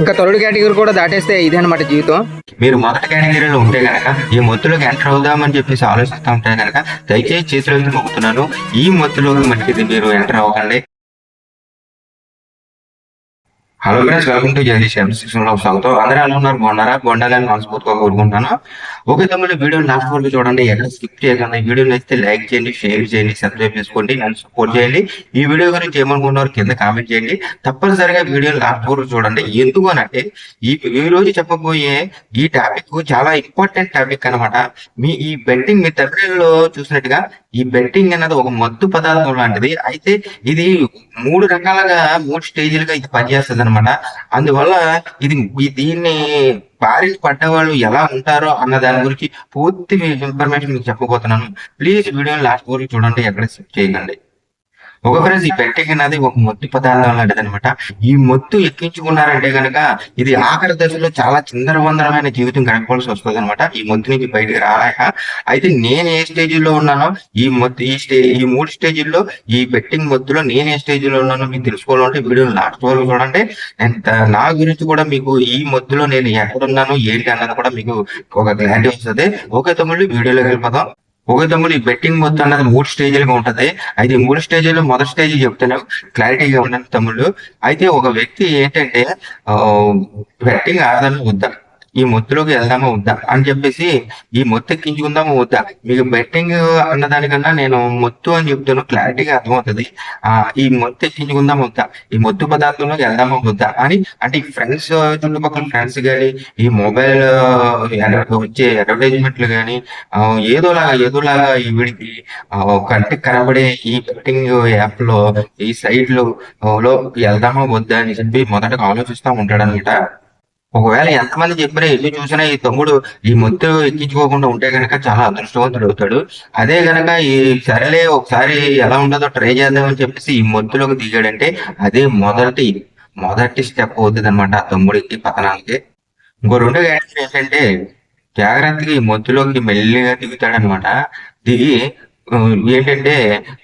ఇంకా third category కూడా దాటేస్తే ఇదే అనమాట జీవితం. మీరు మొదటి కేటగిరీలో ఉంటే గనక ఈ మొత్తులోకి ఎంటర్ అవుదామని చెప్పేసి ఆలోచిస్తూ ఉంటే గనక దయచేసి చేతులు మొక్కుతున్నాను ఈ మొత్తులోకి మనకి మీరు ఎంటర్ అవ్వకండి. Hello friends welcome to Jagadish శిక్షణ లో స్వాగతం అందరూ ఎలా ఉన్నారు? బాగున్నారా? బాగుండాలని మనస్ఫూర్తిగా కోరుకుంటాను ఓకే తమ్ముడు వీడియో లాస్ట్ వరకు చూడండి. ఎక్కడ స్కిప్ చేయకుండా. వీడియో నచ్చితే లైక్ చేయండి షేర్ చేయండి సబ్స్క్రైబ్ చేసుకోండి నన్ను సపోర్ట్ చేయండి. ఈ వీడియో గురించి ఏమనుకున్నారు కింద కామెంట్ చేయండి. తప్పనిసరిగా వీడియో లాస్ట్ వరకు చూడండి. ఎందుకు అని అంటే ఈ ఈ రోజు చెప్పబోయే ఈ టాపిక్ చాలా ఇంపార్టెంట్ టాపిక్ అనమాట మీ ఈ బెట్టింగ్ మీ తమిళలో చూసినట్టుగా ఈ బెట్టింగ్ అనేది ఒక మత్తు పదార్థం లాంటిది. అయితే ఇది మూడు రకాలుగా మూడు స్టేజీలుగా ఇది పనిచేస్తుంది అనమాట అందువల్ల ఇది దీన్ని బారిన పడ్డవాళ్ళు ఎలా ఉంటారో అన్న దాని గురించి పూర్తి ఇన్ఫర్మేషన్ మీకు చెప్పబోతున్నాను. ప్లీజ్ వీడియో లాస్ట్ వరకు చూడండి ఎక్కడ సెట్ చేయకండి. ఒక ఫ్రెండ్స్ ఈ బెట్టింగ్ అనేది ఒక మొత్తు పదార్థం లాంటిది అనమాట ఈ మొత్తు ఎక్కించుకున్నారంటే గనక ఇది ఆఖరి దశలో చాలా చిందరవందరమైన జీవితం గడపవలసి వస్తుంది అనమాట ఈ మొత్తు నుంచి బయటికి రాలేక అయితే నేను ఏ స్టేజ్లో ఉన్నానో ఈ మొత్తు ఈ స్టే ఈ మూడు స్టేజ్ల్లో ఈ బెట్టింగ్ మొత్తులో నేను ఏ స్టేజ్లో ఉన్నానో మీకు తెలుసుకోవాలంటే వీడియో లాస్ట్ వరకు చూడండి. ఎంత నా గురించి కూడా మీకు ఈ మొత్తులో నేను ఎక్కడున్నాను ఏంటి అన్నది కూడా మీకు ఒక క్లారిటీ వస్తుంది. ఓకే తమ్ముళ్ళు వీడియోలోకి వెళ్ళిపోదాం. ఓకే తమ్ముడు ఈ బెట్టింగ్ మొత్తం అన్నది మూడు స్టేజ్లుగా ఉంటది. అయితే మూడు స్టేజ్లో మొదటి స్టేజ్ చెప్తున్నాం. క్లారిటీగా ఉండండి తమ్ముళ్ళు అయితే ఒక వ్యక్తి ఏంటంటే బెట్టింగ్ ఆడదామా వద్దాం. ఈ మొత్తులోకి వెళ్దామా వద్దా అని చెప్పేసి ఈ మొత్తు ఎక్కించుకుందామా వద్దా? మీకు బెట్టింగ్ అన్న దానికన్నా నేను మొత్తు అని చెప్తాను క్లారిటీగా అర్థమవుతుంది. ఆ ఈ మొత్తు ఎక్కించుకుందామా వద్దా? ఈ మొత్తు పదార్థంలోకి వెళ్దామా వద్దా అని అంటే ఈ ఫ్రెండ్స్ చుట్టుపక్కల ఫ్రెండ్స్ కానీ ఈ మొబైల్ వచ్చే అడ్వర్టైజ్మెంట్లు కానీ ఏదోలాగా ఏదోలాగా ఈ వీడికి కంటికి కనబడే ఈ బెట్టింగ్ యాప్లో ఈ సైట్లో వెళ్దామా వద్దా అని చెప్పి మొదటగా ఆలోచిస్తా ఉంటాడనమాట ఒకవేళ ఎంతమంది చెప్పినా ఎన్ని చూసినా ఈ తమ్ముడు ఈ మొత్తు ఎక్కించుకోకుండా ఉంటే గనక చాలా అదృష్టవంతుడు అవుతాడు. అదే గనక ఈ సరేలే ఒకసారి ఎలా ఉంటుందో ట్రై చేద్దామని చెప్పేసి ఈ మొత్తులోకి దిగాడంటే అదే మొదటి మొదటి స్టెప్ అవుతుంది అనమాట ఆ తమ్ముడికి పతనానికి. ఇంకో రెండో క్యారెక్టర్ ఏంటంటే జాగ్రత్తగా ఈ మొత్తులోకి మెల్లిగా దిగుతాడనమాట దిగి ఏంటంటే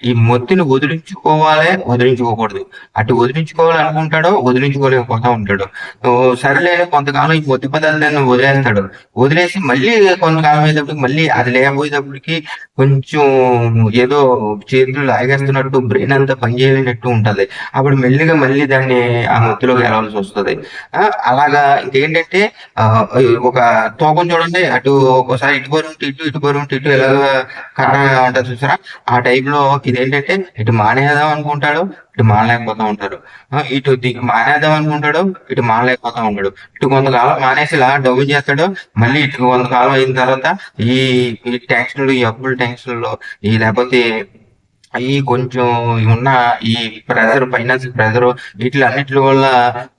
ఈ మొత్తిని వదిలించుకోవాలి వదిలించుకోకూడదు. అటు వదిలించుకోవాలి అనుకుంటాడో వదిలించుకోలేకపోతా ఉంటాడు. ఓ, సరేలే కొంతకాలం ఈ మొత్తి పదార్థాన్ని వదిలేస్తాడు. వదిలేసి మళ్ళీ కొంతకాలం అయ్యేటప్పటికి మళ్ళీ అది లేకపోయేటప్పటికి కొంచెం ఏదో చేతులు లాగేస్తున్నట్టు బ్రెయిన్ అంతా పనిచేయనట్టు ఉంటుంది. అప్పుడు మెల్లిగా మళ్ళీ దాన్ని ఆ మొత్తిలోకి వెళ్ళాల్సి వస్తుంది. ఆ, అలాగా ఇంకేంటంటే ఆ, ఒక తోకం చూడండి. అటు ఒకసారి ఇటు బరువు ఇటు ఇటు బరువు ఉంటే ఇటు ఎలాగ కర్ర ఉంటుంది చూసారా ఆ టైంలో లో ఇదేంటంటే ఇటు మానేద్దాం అనుకుంటాడు ఇటు మానలేకపోతా ఉంటాడు. ఇటు మానేద్దాం అనుకుంటాడు ఇటు మానలేకపోతా ఉంటాడు. ఇటు కొంతకాలం మానేసి ఇలా డబ్బు చేస్తాడు మళ్ళీ ఇటు కొంతకాలం అయిన తర్వాత ఈ ఈ టెన్షన్లు ఈ అప్పుల టెన్షన్లు ఈ లేకపోతే ఈ కొంచెం ఉన్న ఈ ప్రెజర్ ఫైనాన్స్ ప్రెజర్ వీటి అన్నిటి వల్ల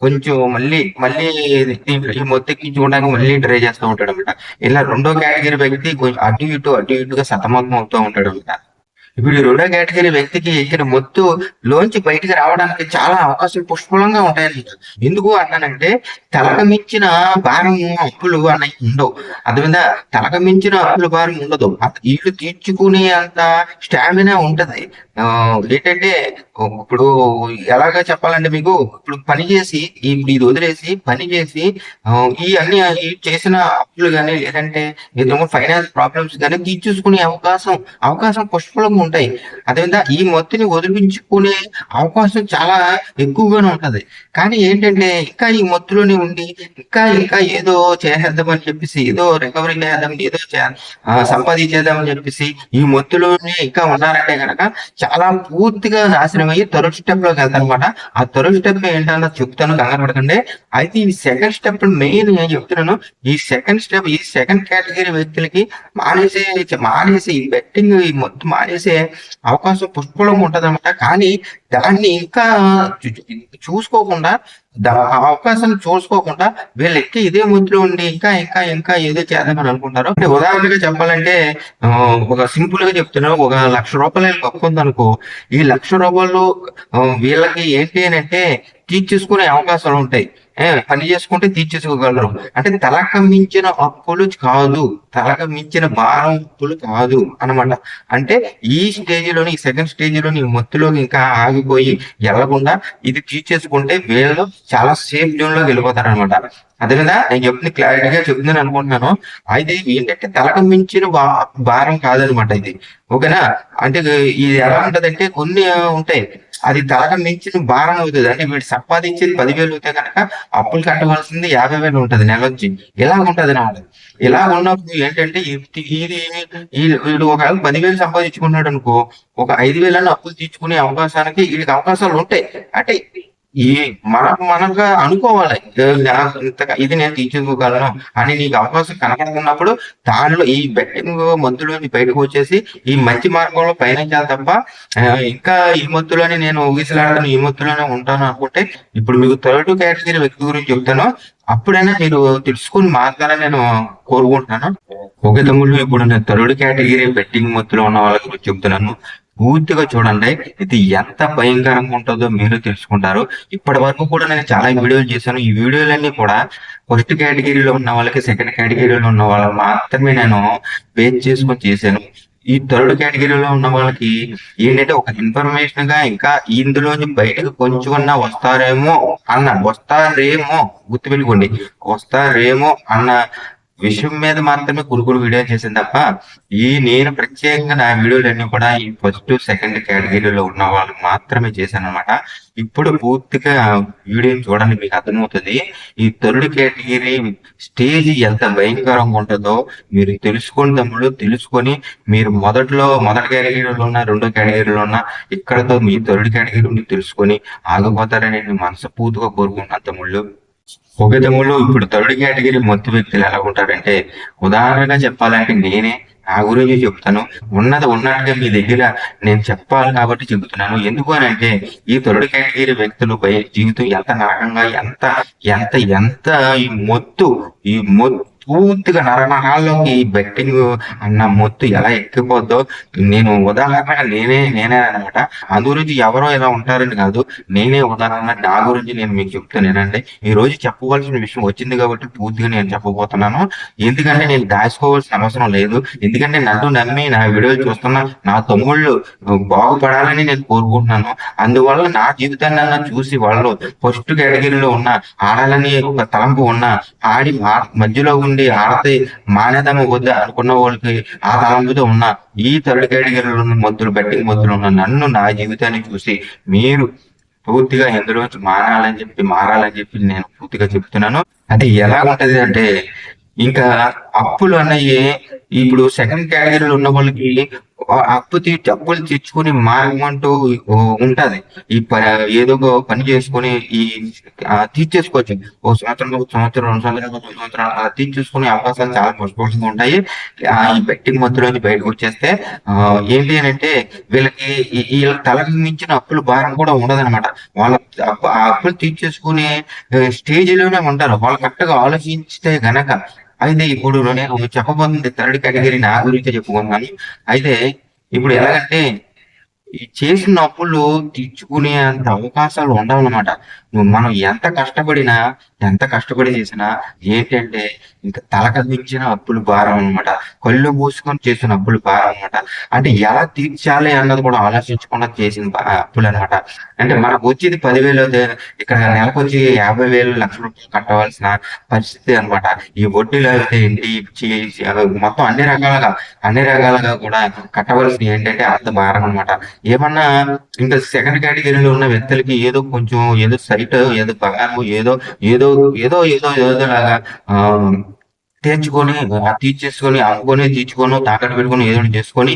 కొంచెం మళ్ళీ మళ్ళీ ఈ- ఈ మొత్తెక్కించుకోవడానికి మళ్ళీ ట్రై చేస్తూ ఉంటాడు అనమాట ఇలా రెండో కేటగిరీ వ్యక్తి అటు ఇటు అటు ఇటుగా సతమతం అవుతూ ఉంటాడు అనమాట ఇప్పుడు ఈ రెండో కేటగిరీ వ్యక్తికి ఇక్కడ మొత్తు లోంచి బయటికి రావడానికి చాలా అవకాశాలు పుష్కలంగా ఉంటాయన్నమాట ఎందుకు అన్నానంటే తలక మించిన భారం అప్పులు అన్నవి ఉండవు. అదేవిధంగా తలక మించిన అప్పుల భారం ఉండదు. వీళ్ళు తీర్చుకునే అంత స్టామినా ఉంటది. ఏంటంటే ఇప్పుడు ఎలాగా చెప్పాలంటే మీకు ఇప్పుడు పని చేసి ఇప్పుడు ఇది వదిలేసి పని చేసి ఈ అన్ని చేసిన అప్పులు కానీ లేదంటే ఏదైనా ఫైనాన్స్ ప్రాబ్లమ్స్ కానీ తీర్చేసుకునే అవకాశం అవకాశం పుష్పలంగా ఉంటాయి. అదేవిధంగా ఈ మొత్తిని వదిలించుకునే అవకాశం చాలా ఎక్కువగానే ఉంటుంది. కానీ ఏంటంటే ఇంకా ఈ మొత్తులోనే ఉండి ఇంకా ఇంకా ఏదో చేసేద్దామని చెప్పేసి ఏదో రికవరీ చేద్దాం ఏదో చే- సంపాదించేద్దామని చెప్పేసి ఈ మొత్తులోనే ఇంకా ఉన్నారంటే కనుక చాలా పూర్తిగా నాశనం అయ్యి తొలి స్టెప్లోకి వెళ్తారు అనమాట ఆ తొలి స్టెప్ ఏంటన్నా చెప్తాను కంగారు పడకండి. అయితే ఈ సెకండ్ స్టెప్ మెయిన్ నేను చెప్తున్నాను ఈ సెకండ్ స్టెప్ ఈ సెకండ్ కేటగిరీ వ్యక్తులకి మానేసే మానేసి ఈ బెట్టింగ్ ఈ మొత్తం మానేసే అవకాశం పుష్పలంగా ఉంటదన్నమాట. కానీ దాన్ని ఇంకా చూసుకోకుండా అవకాశం చూసుకోకుండా వీళ్ళు ఇదే ముద్ర ఉండి ఇంకా ఇంకా ఇంకా ఏదో చేద్దామని అనుకుంటారు ఉదాహరణగా చెప్పాలంటే ఒక సింపుల్గా చెప్తున్నాను ఒక లక్ష రూపాయలు కప్పు ఉందనుకో ఈ లక్ష రూపాయలు వీళ్ళకి ఏంటి అని అంటే తీర్చేసుకునే అవకాశాలు ఉంటాయి. పని చేసుకుంటే తీర్చేసుకోగలరు. అంటే తలక మించిన అప్పులు కాదు. తలక మించిన భారం అప్పులు కాదు అన్నమాట అంటే ఈ స్టేజ్లోని ఈ సెకండ్ స్టేజ్లోని మొత్తులో ఇంకా ఆగిపోయి వెళ్ళకుండా ఇది తీర్చేసుకుంటే వీళ్ళు చాలా సేఫ్ జోన్లోకి వెళ్ళిపోతారు అనమాట అదేవిధంగా నేను చెప్పింది క్లారిటీగా చెప్తున్నాను అనుకుంటున్నాను. అయితే ఏంటంటే తలకు మించిన భారం కాదనమాట ఇది. ఓకేనా? అంటే ఇది ఎలా ఉంటదంటే కొన్ని ఉంటాయి. అది తలక మించిన భారం అవుతుంది. అంటే వీడు సంపాదించేది పదివేలు అయితే కనుక అప్పులు కట్టవలసింది యాభై వేలు ఉంటుంది నెల వచ్చి ఇలా ఉంటది నాడు ఇలా ఉన్నప్పుడు ఏంటంటే ఇది వీడు ఒకవేళ పదివేలు సంపాదించుకున్నాడు అనుకో ఒక ఐదు వేలను అప్పులు తీర్చుకునే అవకాశానికి వీడికి అవకాశాలు ఉంటాయి. అంటే ఈ మనకు మనగా అనుకోవాలి. ఇంతగా ఇది నేను తీర్చుకోగలను అని నీకు అవకాశం కనపడుతున్నప్పుడు దానిలో ఈ బెట్టింగ్ మందులోని బయటకు వచ్చేసి ఈ మంచి మార్గంలో పయనించాలి తప్ప ఇంకా ఈ మత్తులోనే నేను ఊగిసలాడతాను ఈ మత్తులోనే ఉంటాను అనుకుంటే ఇప్పుడు మీకు థర్డ్ కేటగిరీ వ్యక్తి గురించి చెప్తాను. అప్పుడైనా మీరు తెలుసుకుని మాట్లాడాలని నేను కోరుకుంటున్నాను. ఒకే తమ్ముళ్ళు ఇప్పుడు నేను థర్డ్ కేటగిరీ బెట్టింగ్ మత్తులో ఉన్న వాళ్ళ గురించి చెప్తున్నాను. పూర్తిగా చూడండి. ఇది ఎంత భయంకరంగా ఉంటుందో మీరు తెలుసుకుంటారు. ఇప్పటి వరకు కూడా నేను చాలా వీడియోలు చేశాను. ఈ వీడియోలన్నీ కూడా ఫస్ట్ కేటగిరీలో ఉన్న వాళ్ళకి సెకండ్ కేటగిరీలో ఉన్న వాళ్ళకి మాత్రమే నేను బేస్ చేసుకొని చేశాను. ఈ థర్డ్ కేటగిరీలో ఉన్న వాళ్ళకి ఏంటంటే ఒక ఇన్ఫర్మేషన్గా ఇంకా ఇందులోంచి బయటకు కొంచెమన్నా వస్తారేమో అన్న వస్తారేమో గుర్తుపెట్టుకోండి. వస్తారేమో అన్న విషయం మీద మాత్రమే కురుకురు వీడియో చేసింది తప్ప ఈ నేను ప్రత్యేకంగా నా అన్ని కూడా ఈ ఫస్ట్ సెకండ్ కేటగిరీలో ఉన్న వాళ్ళు మాత్రమే చేశాను అనమాట ఇప్పుడు పూర్తిగా వీడియోని చూడండి మీకు అర్థమవుతుంది. ఈ థర్డ్ కేటగిరీ స్టేజ్ ఎంత భయంకరంగా ఉంటుందో మీరు తెలుసుకోండి తమ్ముడు తెలుసుకొని మీరు మొదట్లో మొదటి కేటగిరీలో ఉన్న రెండో కేటగిరీలో ఉన్న ఇక్కడతో మీ థర్డ్ కేటగిరీ తెలుసుకొని ఆగిపోతారని నేను మనస్ఫూర్తిగా కోరుకుంటున్నాను తమ్ముళ్ళు. ఒకే ఇప్పుడు థర్డ్ కేటగిరీ మొత్తం వ్యక్తులు ఎలా ఉంటారంటే ఉదాహరణగా చెప్పాలంటే నేనే నా గురించి చెప్తాను. ఉన్నది ఉన్నట్టుగా మీ దగ్గర నేను చెప్పాలి కాబట్టి చెబుతున్నాను. ఎందుకు అని అంటే ఈ తొలడు కేటగిరీ వ్యక్తులు జీవితం ఎంత నరకంగా ఎంత ఎంత ఎంత ఈ మొత్తు ఈ మొత్తు పూర్తిగా నరనరాల్లోకి ఈ బెట్టింగ్ అన్న మొత్తు ఎలా ఎక్కిపోద్దో నేను ఉదాహరణగా నేనే నేనే అనమాట. అందు గురించి ఎవరో ఇలా ఉంటారని కాదు నేనే ఉదాహరణ నా గురించి నేను మీకు చెప్తాను ఈ రోజు చెప్పవలసిన విషయం వచ్చింది కాబట్టి పూర్తిగా నేను చెప్పబోతున్నాను. ఎందుకంటే నేను దాచుకోవాల్సిన అవసరం లేదు. ఎందుకంటే నన్ను నమ్మి నా వీడియోలు చూస్తున్న నా తమ్ముళ్ళు బాగుపడాలని నేను కోరుకుంటున్నాను. అందువల్ల నా జీవితాన్ని అన్న చూసి వాళ్ళు ఫస్ట్ కేటగిరీలో ఉన్న ఆడాలని ఒక తలంపు ఉన్న ఆడి ఆ- మధ్యలో నుండి ఆడితే మానేదమ్మ వద్ద అనుకున్న వాళ్ళకి ఆ తలంపుతో ఉన్న ఈ థర్డ్ కేటగిరీలో ఉన్న మొద్దులు బెట్టింగ్ మొద్దులు ఉన్న నన్ను నా జీవితాన్ని చూసి మీరు పూర్తిగా ఎందులోంచి మారాలని చెప్పి మారాలని చెప్పి నేను పూర్తిగా చెప్తున్నాను. అది ఎలా ఉంటది అంటే ఇంకా అప్పులు అనేవి ఇప్పుడు సెకండ్ కేటగిరీలో ఉన్న వాళ్ళకి అప్పు తీ అప్పులు తెచ్చుకుని మార్గం అంటూ ఉంటది. ఈ ప- ఏదో పని చేసుకుని ఈ తీర్చేసుకోవచ్చు. ఓ సంవత్సరం ఒక సంవత్సరం రెండు సంవత్సరాలు ఒక సంవత్సరం తీర్చేసుకునే అవకాశాలు చాలా పుష్పంగా ఉంటాయి. ఈ బెట్టింగ్ మధ్యలోంచి బయటకు వచ్చేస్తే ఏంటి అని అంటే వీళ్ళకి వీళ్ళ తలకు మించిన అప్పుల భారం కూడా ఉండదన్నమాట. వాళ్ళ అప్పు ఆ అప్పులు తీర్చేసుకునే స్టేజ్లోనే ఉంటారు. వాళ్ళు కరెక్ట్గా ఆలోచిస్తే గనక అయితే ఇప్పుడు నేను చెప్పబోతుంది థర్డ్ కేటగిరీ నా గురించి చెప్పుకున్నాను అయితే ఇప్పుడు ఎలాగంటే ఈ చేసిన అప్పులు తీర్చుకునే అంత అవకాశాలు ఉండవన్నమాట. నువ్వు మనం ఎంత కష్టపడినా ఎంత కష్టపడి చేసినా ఏంటంటే ఇంకా తలకదించిన అప్పులు భారం అన్నమాట. కళ్ళు మూసుకొని చేసిన అప్పులు భారం అన్నమాట. అంటే ఎలా తీర్చాలి అన్నది కూడా ఆలోచించకుండా చేసిన అప్పులు అనమాట అంటే మనకు వచ్చేది పదివేలు ఇక్కడ నెలకు వచ్చి యాభై వేలు లక్ష రూపాయలు కట్టవలసిన పరిస్థితి అన్నమాట. ఈ వడ్డీలు అయితే ఏంటి? మొత్తం అన్ని రకాలుగా అన్ని రకాలుగా కూడా కట్టవలసిన ఏంటంటే అంత భారం అన్నమాట. ఏమన్నా ఇంకా సెకండ్ కేటగిరీలో ఉన్న వ్యక్తులకి ఏదో కొంచెం ఏదో సైట్ ఏదో పగారము ఏదో ఏదో ఏదో ఏదో ఏదో లాగా ఆ తీర్చుకొని తీర్చేసుకొని అమ్ముకొని తీర్చుకొని తాకట్టు పెట్టుకొని ఏదో చేసుకొని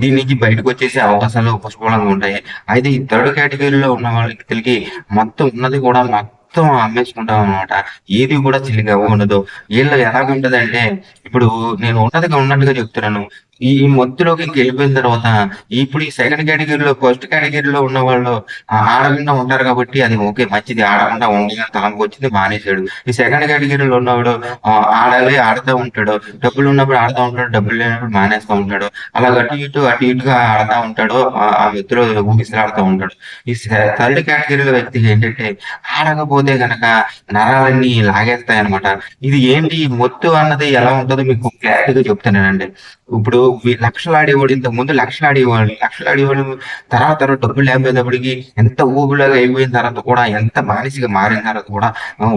దీని నుంచి బయటకు వచ్చేసే అవకాశాలు పుష్కలంగా ఉంటాయి. అయితే ఈ థర్డ్ కేటగిరీలో ఉన్న వ్యక్తులకి మొత్తం ఉన్నది కూడా మొత్తం అమ్మేసుకుంటాం అనమాట ఏది కూడా చిల్లిగా ఉండదు. వీళ్ళు ఎలా ఉంటదంటే ఇప్పుడు నేను ఉన్నదిగా ఉన్నట్టుగా చెప్తున్నాను. ఈ ఈ మొత్తులోకి వెళ్ళిపోయిన తర్వాత ఇప్పుడు ఈ సెకండ్ కేటగిరీలో ఫస్ట్ కేటగిరీలో ఉన్న వాళ్ళు ఆడకుండా ఉంటారు కాబట్టి అది ఓకే మంచిది. ఆడకుండా ఉండగా తలంపు వచ్చింది మానేశాడు. ఈ సెకండ్ కేటగిరీలో ఉన్నవాడు ఆడాలి ఆడుతూ ఉంటాడు. డబ్బులు ఉన్నప్పుడు ఆడుతూ ఉంటాడు డబ్బులు లేనప్పుడు మానేస్తూ ఉంటాడు. అలా అటు ఇటు అటు ఇటుగా ఆడుతూ ఉంటాడు ఆ- వ్యక్తిలో ఊగిసలాడుతూ ఉంటాడు. ఈ థర్డ్ కేటగిరీలో వ్యక్తి ఏంటంటే ఆడకపోతే గనక నరాలన్నీ లాగేస్తాయి అనమాట ఇది ఏంటి? మొత్తు అన్నది ఎలా ఉంటుందో మీకు క్లారిటీగా చెప్తానండి. ఇప్పుడు లక్షలు ఆడేవాడు ఇంతకు ముందు లక్షలు ఆడేవాడు లక్షలు ఆడేవాడు తర్వాత తర్వాత డబ్బులు లేకపోయేటప్పటికి ఎంత ఊబిలాగా అయిపోయిన తర్వాత కూడా ఎంత మానసిక మారిన తర్వాత కూడా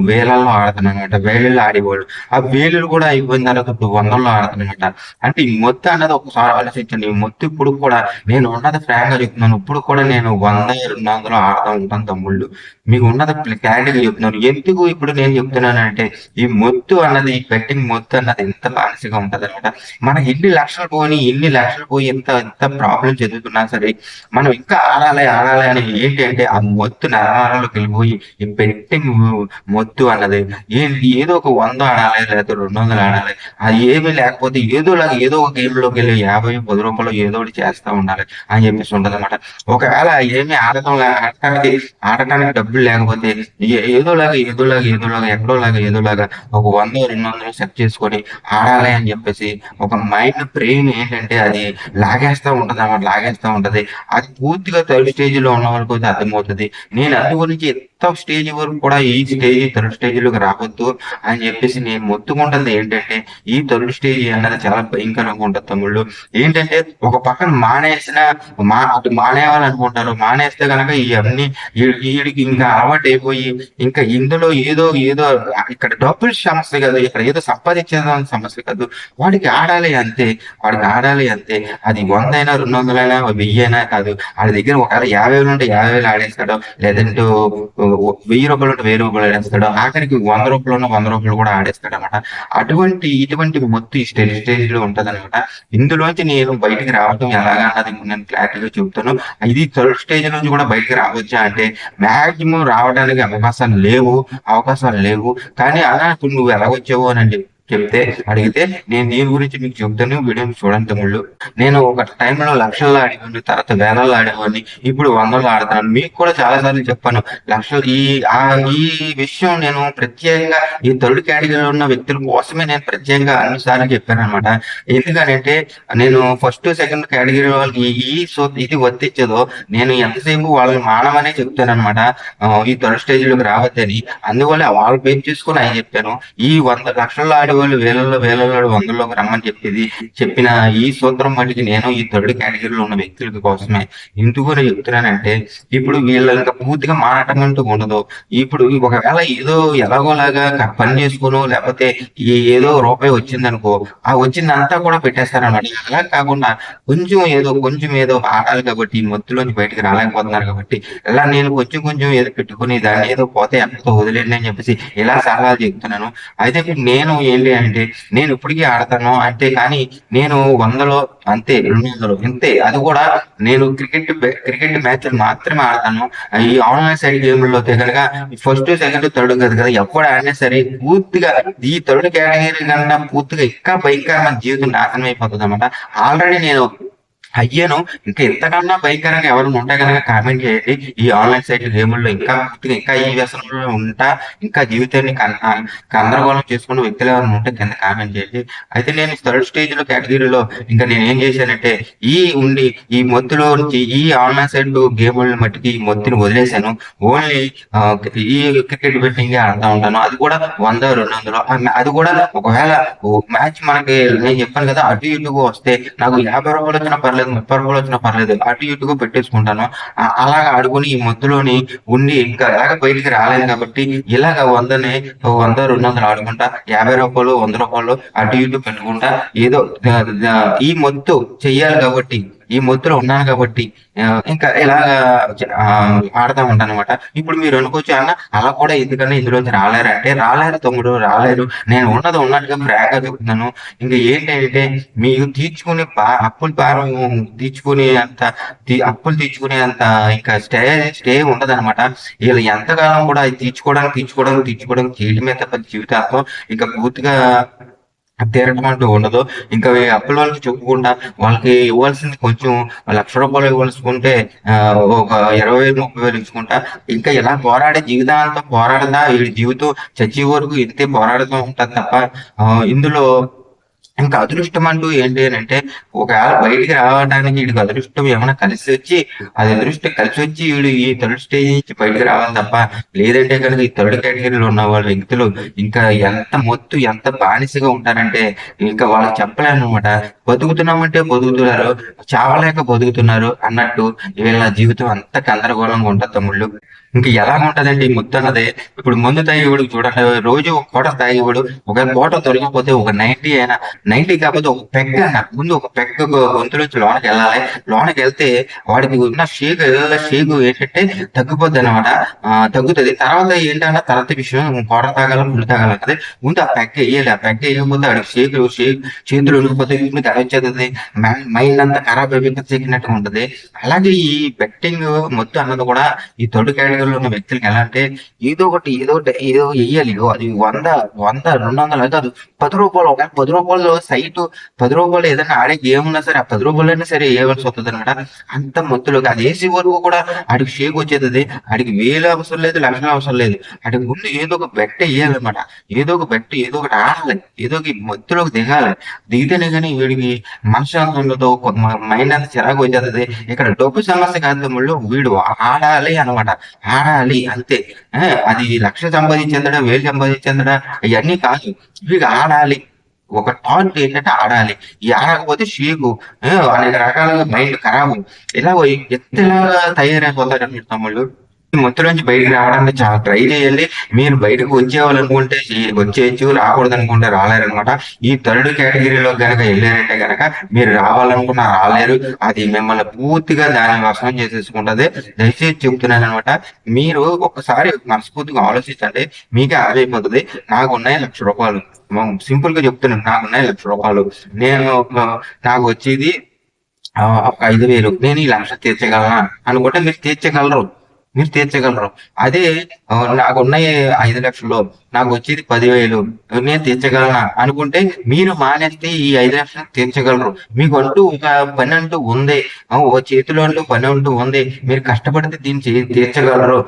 వేలల్లో ఆడుతున్నాను అనమాట వేలల్లో ఆడేవాడు. ఆ వేలు కూడా అయిపోయిన తర్వాత ఇప్పుడు వందల్లో ఆడుతున్నమాట అంటే ఈ మొత్తం అన్నది ఒకసారి ఆలోచించండి. ఈ మొత్తం ఇప్పుడు కూడా నేను ఉన్నది ఫ్రాంక్గా చెప్తున్నాను. ఇప్పుడు కూడా నేను వంద రెండు వందలు ఆడుతూ ఉంటాను తమ్ముళ్ళు. మీకు ఉన్నది క్లారిటీగా చెప్తున్నాను. ఎందుకు ఇప్పుడు నేను చెప్తున్నానంటే ఈ మొత్తు అన్నది బెట్టింగ్ మొత్తు అన్నది ఎంత మానసిగా ఉంటది అనమాట మన ఎన్ని లక్షలు పోయి ఎన్ని లక్షలు పోయి ఎంత ఎంత ప్రాబ్లం చదువుతున్నా సరే మనం ఇంకా ఆడాలి ఆడాలి అని ఏంటి అంటే ఆ మొత్తు నరాలలోకి వెళ్ళిపోయి ఈ బెట్టింగ్ మొత్తు అన్నది. ఏంటి? ఏదో ఒక వంద ఆడాలి లేకపోతే రెండు వందలు ఆడాలి. అది ఏమీ లేకపోతే ఏదోలాగా ఏదో ఒక గేమ్లోకి వెళ్ళి యాభై పది రూపాయలు ఏదో ఒకటి చేస్తా ఉండాలి అని చెప్పేసి ఉండదు అనమాట ఒకవేళ ఏమీ ఆడటం ఆడటానికి ఆడటానికి డబ్బులు లేకపోతే ఏదోలాగా ఏదోలాగా ఏదోలాగా ఎక్కడోలాగా ఏదోలాగా ఒక వంద రెండు వందలు సెట్ చేసుకొని ఆడాలి అని చెప్పేసి ఒక మైండ్ బ్రెయిన్ ఏంటంటే అది లాగేస్తా ఉంటది అన్నమాట లాగేస్తా ఉంటది. అది పూర్తిగా థర్డ్ స్టేజ్లో ఉన్న వాళ్ళకి అయితే అర్థమవుతుంది. నేను అందు గురించి ఎంత స్టేజ్ వరకు కూడా ఈ స్టేజ్ థర్డ్ స్టేజ్లోకి రావద్దు అని చెప్పేసి నేను మొత్తుకుంటుంది ఏంటంటే ఈ థర్డ్ స్టేజ్ అన్నది చాలా భయంకరంగా ఉంటుంది తమ్ముళ్ళు. ఏంటంటే ఒక పక్కన మానేసిన మా అటు మానేయాలనుకుంటారు. మానేస్తే కనుక ఇవన్నీ వీడికి ఇంకా అలవాటు అయిపోయి ఇంకా ఇందులో ఏదో ఏదో ఇక్కడ డబ్బులు సమస్య కాదు ఇక్కడ ఏదో సంపాదించేదాని సమస్య కాదు. వాడికి ఆడాలి అంతే. వాడికి ఆడాలి అంతే. అది వంద అయినా రెండు వందలైనా వెయ్యి అయినా కాదు. వాడి దగ్గర ఒకవేళ యాభై వేలు ఉంటే యాభై వేలు ఆడేస్తాడు. లేదంటే వెయ్యి రూపాయలు ఉంటే వెయ్యి రూపాయలు ఆడేస్తాడు. ఆఖరికి వంద రూపాయలు ఉన్న వంద రూపాయలు కూడా ఆడేస్తాడు అనమాట అటువంటి ఇటువంటి మొత్తం ఈ స్టేజ్ స్టేజ్లో ఉంటది అనమాట ఇందులోంచి నేను బయటికి రావడం ఎలాగా అన్నది నేను క్లారిటీగా చెప్తాను ఇది థర్డ్ స్టేజ్ నుంచి కూడా బయటికి రావచ్చా అంటే మాక్సిమం రావడానికి అవకాశాలు లేవు అవకాశాలు లేవు. కానీ అలా ఇప్పుడు నువ్వు ఎలా వచ్చావు అని అంటే చెప్తే అడిగితే నేను దీని గురించి మీకు చెప్తాను వీడియోని చూడండి తమ్ముళ్ళు. నేను ఒక టైంలో లక్షల్లో ఆడేవాడిని తర్వాత వేలల్లో ఆడేవాడిని ఇప్పుడు వందల్లో ఆడతాను. మీకు కూడా చాలా సార్లు చెప్పాను లక్షలు ఈ ఆ ఈ విషయం నేను ప్రత్యేకంగా ఈ థర్డ్ కేటగిరీలో ఉన్న వ్యక్తుల కోసమే నేను ప్రత్యేకంగా అన్నిసార్లు చెప్పాను అనమాట ఎందుకనంటే నేను ఫస్ట్ సెకండ్ కేటగిరీ వాళ్ళకి ఈ సో ఇది వర్తించదో నేను ఎంతసేపు వాళ్ళని మానవనే చెప్తాను అనమాట ఈ థర్డ్ స్టేజ్లోకి రావద్దని. అందువల్ల వాళ్ళు పేరు చూసుకొని ఆయన చెప్పాను ఈ వంద లక్షల్లో వాళ్ళు వేలల్లో వేలల్లో వందల్లోకి రమ్మని చెప్పేది. చెప్పిన ఈ సూత్రం మటుకి నేను ఈ థర్డ్ కేటగిరీలో ఉన్న వ్యక్తులకి కోసమే. ఎందుకు చెప్తున్నానంటే ఇప్పుడు వీళ్ళ ఇంకా పూర్తిగా మానటం అంటూ ఉండదు. ఇప్పుడు ఒకవేళ ఏదో ఎలాగోలాగా పని చేసుకోను లేకపోతే ఏదో రూపాయి వచ్చిందనుకో ఆ వచ్చిందంతా కూడా పెట్టేస్తారనమాట అలా కాకుండా కొంచెం ఏదో కొంచెం ఏదో ఆడాలి కాబట్టి మత్తులోంచి బయటకు రాలేకపోతున్నారు కాబట్టి ఇలా నేను కొంచెం కొంచెం ఏదో పెట్టుకుని దాన్ని ఏదో పోతే ఎక్కడితో వదిలేండి అని చెప్పేసి ఇలా సలహాలు చెప్తున్నాను. అయితే ఇప్పుడు నేను ఏంటి అంటే నేను ఇప్పటికీ ఆడతాను అంటే కానీ నేను వందలో అంతే రెండు వందలు ఇంతే. అది కూడా నేను క్రికెట్ క్రికెట్ మ్యాచ్ మాత్రమే ఆడతాను. ఈ ఆన్లైన్ సైడ్ గేమ్లలో కనుక ఫస్ట్ సెకండ్ థర్డ్ కదా కదా ఎప్పుడు ఆడినా సరే పూర్తిగా ఈ థర్డ్ కేటగిరీ కన్నా పూర్తిగా ఇంకా భయంకరమైన జీవితం నాశనం అయిపోతుంది అనమాట ఆల్రెడీ నేను అయ్యాను ఇంకా ఎంతకన్నా భయంకరంగా ఎవరైనా ఉంటే కనుక కామెంట్ చేయండి. ఈ ఆన్లైన్ సైట్ గేముల్లో ఇంకా పూర్తిగా ఇంకా ఈ వ్యసనంలో ఉంటా ఇంకా జీవితాన్ని గందరగోళం చేసుకున్న వ్యక్తులు ఎవరైనా ఉంటే కింద కామెంట్ చేయండి. అయితే నేను థర్డ్ స్టేజ్లో కేటగిరీలో ఇంకా నేను ఏం చేశానంటే ఈ ఉండి ఈ మొత్తులో నుంచి ఈ ఆన్లైన్ సైడ్ గేముల మట్టికి ఈ మొత్తుని వదిలేశాను. ఓన్లీ ఈ క్రికెట్ బెట్టింగ్ ఆడుతూ ఉంటాను. అది కూడా వంద రెండు వందలు. అది కూడా ఒకవేళ మ్యాచ్ మనకి నేను చెప్పాను కదా అటు ఇటుగా వస్తే నాకు యాభై రూపాయలు వచ్చిన పర్లేదు. ముప్పై రూపాయలు వచ్చినా పర్లేదు అటు ఇటుగా పెట్టేసుకుంటాను. ఆ- అలాగ ఈ మధ్యలోని ఉండి ఇంకా ఎలాగ బయటికి రాలేదు కాబట్టి ఇలాగ వందని వంద రెండు వందలు ఆడుకుంటా యాభై రూపాయలు వంద రూపాయలు అటు ఇటు పెట్టుకుంటా. ఏదో ఈ మొత్తు చెయ్యాలి కాబట్టి ఈ ముద్ర ఉన్నాను కాబట్టి ఇంకా ఇలా ఆడతా ఆడుతూ ఉంటాను అనమాట ఇప్పుడు మీరు అనుకోవచ్చు అన్న అలా కూడా ఎందుకన్నా ఇందులోంచి రాలేరు అంటే రాలేరు తమ్ముడు రాలేరు నేను ఉన్నది ఉన్నట్టుగా ఫ్రాంక్ చెప్తున్నాను ఇంకా ఏంటంటే మీరు తీర్చుకునే పా అప్పులు భారం తీర్చుకునే అంత అప్పులు తీర్చుకునే అంత ఇంకా స్టే స్టే ఉండదు అనమాట వీళ్ళు ఎంతకాలం కూడా తీర్చుకోవడానికి తీర్చుకోవడానికి తీర్చుకోవడానికి చేయడమే తప్ప జీవితాంతం ఇంకా పూర్తిగా తీరటం అంటూ ఉండదు. ఇంకా అప్పుల వాళ్ళకి చెప్పుకుంటా వాళ్ళకి ఇవ్వాల్సింది కొంచెం లక్ష రూపాయలు ఇవ్వాల్సుకుంటే ఆ, ఒక ఇరవై వేలు ముప్పై వేలు ఇచ్చుకుంటా. ఇంకా ఇలా పోరాడే జీవితాంతం పోరాడదా వీడి జీవితం చచ్చే వరకు ఇంతే పోరాడుతూ ఉంటుంది తప్ప ఇందులో ఇంకా అదృష్టం అంటూ ఏంటి అని అంటే ఒకవేళ బయటికి రావడానికి వీడికి అదృష్టం ఏమైనా కలిసి వచ్చి అది అదృష్టం కలిసి వచ్చి వీడు ఈ థర్డ్ స్టేజ్ నుంచి బయటికి రావాలి తప్ప లేదంటే కనుక ఈ థర్డ్ కేటగిరీలో ఉన్న వాళ్ళ వ్యక్తులు ఇంకా ఎంత మొత్తు ఎంత బానిసగా ఉంటారంటే ఇంకా వాళ్ళకి చెప్పలేను అనమాట బతుకుతున్నామంటే బతుకుతున్నారు చావలేక బతుకుతున్నారు అన్నట్టు వీళ్ళ జీవితం అంత గందరగోళంగా ఉంటుంది తమ్ముళ్ళు. ఇంకా ఎలా ఉంటదండి ముద్దు అన్నది? ఇప్పుడు ముందు తాగేవాడు చూడండి రోజు ఒక కోట తాగేవాడు ఒక కోట తొలగిపోతే ఒక నైన్టీ అయినా నైన్టీ కాకపోతే ఒక పెగ్గ ముందు ఒక పెగ్గ గొంతులోంచి లోనకి వెళ్ళాలి. లోనకి వెళ్తే వాడికి ఉన్న షేక్ షేక్ ఏంటంటే తగ్గిపోద్ది అనమాట తగ్గుతుంది. తర్వాత ఏంటంటే తర్వాత విషయం కోట తాగాల తాగాలి తాగాలన్నది ముందు ఆ పెగ్గ వేయాలి. ఆ పెగ్గ వేయకపోతే వాడికి షేక్ షేక్ చేతులు ఉండిపోతే ఇప్పుడు వచ్చేది మైండ్ అంతా ఖరాబ్ అయిపోయింది చెక్కినట్టు ఉంటది. అలాగే ఈ బెట్టింగ్ మొత్తం అన్నది కూడా ఈ తొడు కేటగిరీలో ఉన్న వ్యక్తులకి ఎలా అంటే ఏదో ఒకటి ఏదో ఏదో వెయ్యాలి అది వంద వంద రెండు వందలు కాదు. పది రూపాయలు ఒక పది రూపాయలు సైట్ పది రూపాయలు ఏదైనా ఆడే గేమ్ ఉన్నా సరే ఆ పది రూపాయలైనా సరే వేయవలసి వస్తుంది అనమాట? అంత మొత్తులు అది ఏసీ వరకు కూడా ఆడికి షేక్ వచ్చేది ఆడికి వేలు అవసరం లేదు లక్షల అవసరం లేదు. ఆడికి ముందు ఏదో ఒక బెట్ట వేయాలన్నమాట ఏదో ఒక బెట్ట ఏదో ఒకటి ఆడాలి. ఏదో ఒక మొత్తులోకి దిగాలి. దిగితేనే కానీ వీడికి మనశ్శాంతంతో మైండ్ అంతా చిరాకు వచ్చేది ఇక్కడ డబ్బు సమస్య కాదు తమ్ముళ్ళు. వీడు ఆడాలి అనమాట ఆడాలి అంతే. అది లక్ష సంపాదించేందడా వేలు సంపాదించేందడా ఇవన్నీ కాదు. ఇవి ఆడాలి. ఒక టాంట్ ఏంటంటే ఆడాలి. ఈ ఆడకపోతే షేకు. అనేక రకాలుగా మైండ్ ఖరాబు. ఇలా ఎత్తలాగా తయారైపోతారు అన్నమాట తమ్ముళ్ళు. నుంచి బయటకు రావడానికి చాలా ట్రై చేయాలి మీరు బయటకు వచ్చేవాలనుకుంటే వచ్చేయచ్చు రాకూడదు అనుకుంటే రాలేరనమాట ఈ థర్డ్ కేటగిరీలో గనక వెళ్ళారంటే కనుక మీరు రావాలనుకున్నా రాలేరు. అది మిమ్మల్ని పూర్తిగా దాని వశం చేసేసుకుంటది. దయచేసి చెప్తున్నాను అనమాట మీరు ఒక్కసారి మనస్ఫూర్తిగా ఆలోచించండి. మీకే అర్థమైపోతుంది నాకు ఉన్నాయి లక్ష రూపాయలు. సింపుల్గా చెప్తున్నాను నాకు ఉన్నాయి లక్ష రూపాయలు. నేను నాకు వచ్చేది ఒక ఐదు వేలు. నేను ఈ లక్ష తీర్చగలనా? అనుకుంటే మీరు తీర్చగలరు. మీరు తీర్చగలరు. అదే నాకు ఉన్నాయి ఐదు లక్షలు నాకు వచ్చేది పదివేలు నేను తీర్చగలనా? అనుకుంటే మీరు మానేస్తే ఈ ఐదు లక్షలు తీర్చగలరు. మీకు అంటూ ఒక పని అంటూ ఉంది. ఓ చేతిలో అంటూ పని అంటూ ఉంది. మీరు కష్టపడితే దీన్ని తీర్చగలరు.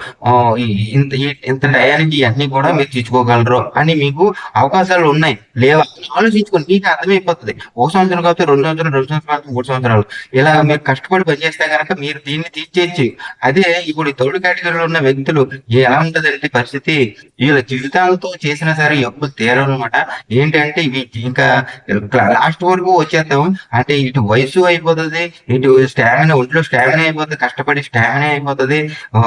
ఇంత ఇంత టయానికి ఇవన్నీ కూడా మీరు తీర్చుకోగలరు అని మీకు అవకాశాలు ఉన్నాయి. లేవా? ఆలోచించుకోండి. మీకు అర్థమైపోతుంది. ఒక సంవత్సరం కాబట్టి రెండు సంవత్సరాలు రెండు సంవత్సరాలు మూడు సంవత్సరాలు. ఇలా మీరు కష్టపడి పనిచేస్తే కనుక మీరు దీన్ని తీర్చేయచ్చు. అదే ఇప్పుడు ఈ కేటగిరీలో ఉన్న వ్యక్తులు ఎలా ఉంటదండి పరిస్థితి? వీళ్ళ జీవితాలతో చేసిన సరే ఎప్పుడు తీరాలన్నమాట అనమాట ఏంటంటే ఇవి ఇంకా లాస్ట్ వరకు వచ్చేస్తాం అంటే ఇటు వయసు అయిపోతుంది ఇటు స్టామినా ఒంట్లో స్టామినా అయిపోతుంది కష్టపడి స్టామినా అయిపోతుంది. ఆ,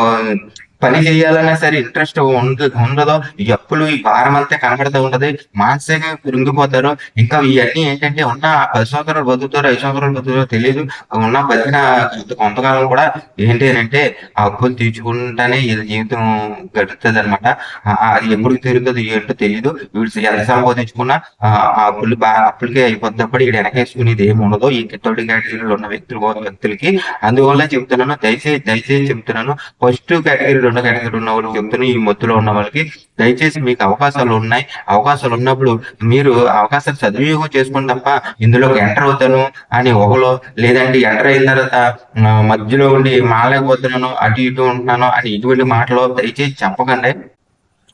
పని చేయాలన్నా సరే ఇంట్రెస్ట్ ఉండదు ఈ అప్పులు ఈ భారం అంతా కనబడుతూ ఉంటది. మానసికంగా కృంగిపోతారు. ఇంకా ఇవన్నీ ఏంటంటే ఉన్న పది సంవత్సరాలు బతుకుతారో ఐదు సంవత్సరాలు బతుకుతారో తెలియదు ఉన్న బతికిన కొంత- కొంతకాలం కూడా ఏంటి అంటే ఆ అప్పులు తీర్చుకుంటానే వీళ్ళ జీవితం గడుతుంది అనమాట అది ఎప్పుడు తిరుగుతుంది ఏంటో తెలియదు వీడు ఎంత సంపాదించుకున్నా ఆ అప్పులు బాగా అప్పులకే అయిపోతున్నప్పుడు ఇక్కడ వెనకేసుకునేది ఏమి ఉండదు. ఈ థర్డ్ కేటగిరీలో ఉన్న వ్యక్తులు వ్యక్తులకి అందువల్ల చెప్తున్నాను. దయచేసి దయచేసి చెప్తున్నాను. ఫస్ట్ కేటగిరీ రెండో కేటగిరీ ఉన్న వాళ్ళకి చెప్తున్నాను ఈ మొత్తులో ఉన్న వాళ్ళకి దయచేసి మీకు అవకాశాలు ఉన్నాయి. అవకాశాలు ఉన్నప్పుడు మీరు అవకాశాలు సద్వినియోగం చేసుకోండి తప్ప ఇందులోకి ఎంటర్ అవుతాను అని ఒకలో లేదంటే ఎంటర్ అయిన తర్వాత మధ్యలో ఉండి మాలేకపోతున్నాను అటు ఇటు ఉంటున్నాను అని ఇటువంటి మాటలు దయచేసి చెప్పకండి.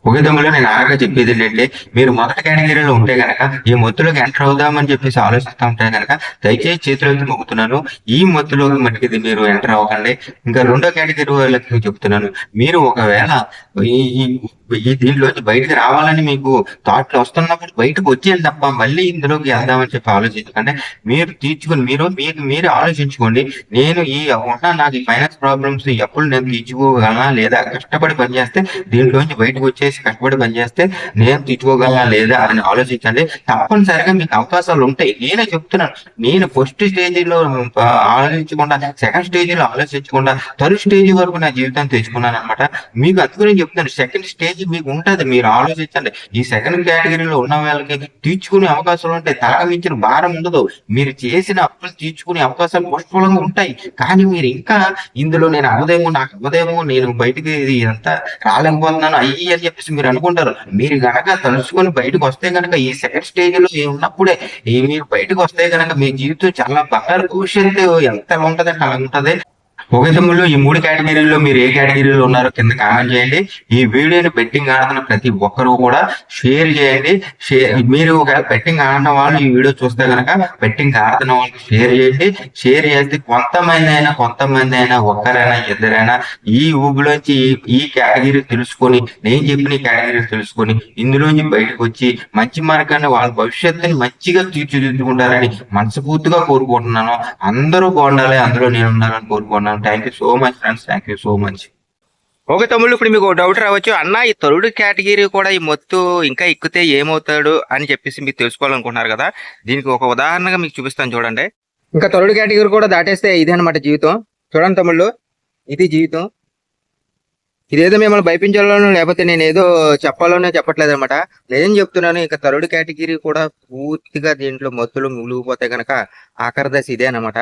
ఒకే దమ్ములో నేను ఆగా చెప్పేది ఏంటంటే మీరు మొదటి కేటగిరీలో ఉంటే గనక ఈ మొత్తులోకి ఎంటర్ అవుదామని చెప్పేసి ఆలోచిస్తూ ఉంటే గనక దయచేసి చేతులతో మొక్కుతున్నాను. ఈ మొత్తులోకి మనకి ఇది మీరు ఎంటర్ అవ్వకండి. ఇంకా రెండో కేటగిరీ వాళ్ళకి చెప్తున్నాను. మీరు ఒకవేళ ఈ ఈ- ఈ దీంట్లోంచి బయటకు రావాలని మీకు థాట్లు వస్తున్నప్పుడు బయటకు వచ్చేది తప్ప మళ్ళీ ఇందులోకి వెళ్దామని చెప్పి ఆలోచించకండి. మీరు తీర్చుకొని మీరు మీకు మీరు ఆలోచించుకోండి. నేను ఈ ఉన్న నాకు ఈ ఫైనాన్స్ ప్రాబ్లమ్స్ ఎప్పుడు నేను తీర్చుకోగలనా లేదా కష్టపడి పనిచేస్తే దీంట్లోంచి బయటకు వచ్చేసి కష్టపడి పనిచేస్తే నేను తీర్చుకోగలనా లేదా అని ఆలోచించండి. తప్పనిసరిగా మీకు అవకాశాలు ఉంటాయి. నేనే చెప్తున్నాను నేను ఫస్ట్ స్టేజీలో ఆలోచించకుండా సెకండ్ స్టేజీలో ఆలోచించకుండా థర్డ్ స్టేజ్ వరకు నా జీవితాన్ని తెచ్చుకున్నాను అనమాట మీకు అందుకని చెప్తున్నాను సెకండ్ స్టేజ్ అనేది మీకు ఉంటది. మీరు ఆలోచించండి. ఈ సెకండ్ కేటగిరీలో ఉన్న వాళ్ళకి తీర్చుకునే అవకాశాలు ఉంటాయి. తలకు మించిన భారం ఉండదు. మీరు చేసిన అప్పులు తీర్చుకునే అవకాశాలు పుష్కలంగా ఉంటాయి. కానీ మీరు ఇంకా ఇందులో నేను అవ్వదేమో నాకు అవ్వదేమో నేను బయటికి ఇదంతా రాలేకపోతున్నాను అయ్యి అని చెప్పేసి మీరు అనుకుంటారు. మీరు గనక తలుచుకొని బయటకు వస్తే గనక ఈ సెకండ్ స్టేజ్లో ఉన్నప్పుడే మీరు బయటకు వస్తే గనక మీ జీవితం చాలా బంగారు భవిష్యత్తు. ఎంత ఉంటదంటే అలా ఉంటది. ఒకే తమ్ముళ్ళు ఈ మూడు కేటగిరీల్లో మీరు ఏ కేటగిరీలో ఉన్నారో కింద కామెంట్ చేయండి. ఈ వీడియోని బెట్టింగ్ ఆడుతున్న ప్రతి ఒక్కరూ కూడా షేర్ చేయండి. షేర్ మీరు ఒకవేళ బెట్టింగ్ ఆడిన వాళ్ళు ఈ వీడియో చూస్తే కనుక బెట్టింగ్ ఆడుతున్న వాళ్ళకి షేర్ చేయండి. షేర్ చేస్తే కొంతమంది అయినా కొంతమంది అయినా ఒక్కరైనా ఇద్దరైనా ఈ ఊబిలోంచి ఈ- కేటగిరీ తెలుసుకొని నేను చెప్పిన కేటగిరీ తెలుసుకొని ఇందులోంచి బయటకు వచ్చి మంచి మార్గాన్ని వాళ్ళ భవిష్యత్తుని మంచిగా తీర్చిదిద్దుకుంటారని మనస్ఫూర్తిగా కోరుకుంటున్నాను. అందరూ బాగుండాలి అందులో నేను ఉండాలని కోరుకుంటున్నాను. Thank you so much friends thank you so much okay తమ్ముళ్ళు ఇప్పుడు మీకు డౌట్ రావచ్చు. అన్న ఈ తరుడు కేటగిరీ కూడా ఈ మొత్తు ఇంకా ఎక్కితే ఏమవుతాడు అని చెప్పేసి మీరు తెలుసుకోవాలనుకుంటున్నారు కదా. దీనికి ఒక ఉదాహరణగా మీకు చూపిస్తాను చూడండి. ఇంకా తరుడు కేటగిరీ కూడా దాటేస్తే ఇదే అనమాట జీవితం. చూడండి తమ్ముళ్ళు ఇది జీవితం. ఇదేదో మిమ్మల్ని భయపించాలోనో లేకపోతే నేను ఏదో చెప్పాలనో చెప్పట్లేదు అనమాట నిజం చెప్తున్నాను ఇక తరుడు కేటగిరీ కూడా పూర్తిగా దీంట్లో మత్తులు ములిగిపోతే కనుక ఆఖరి దశ ఇదే అనమాట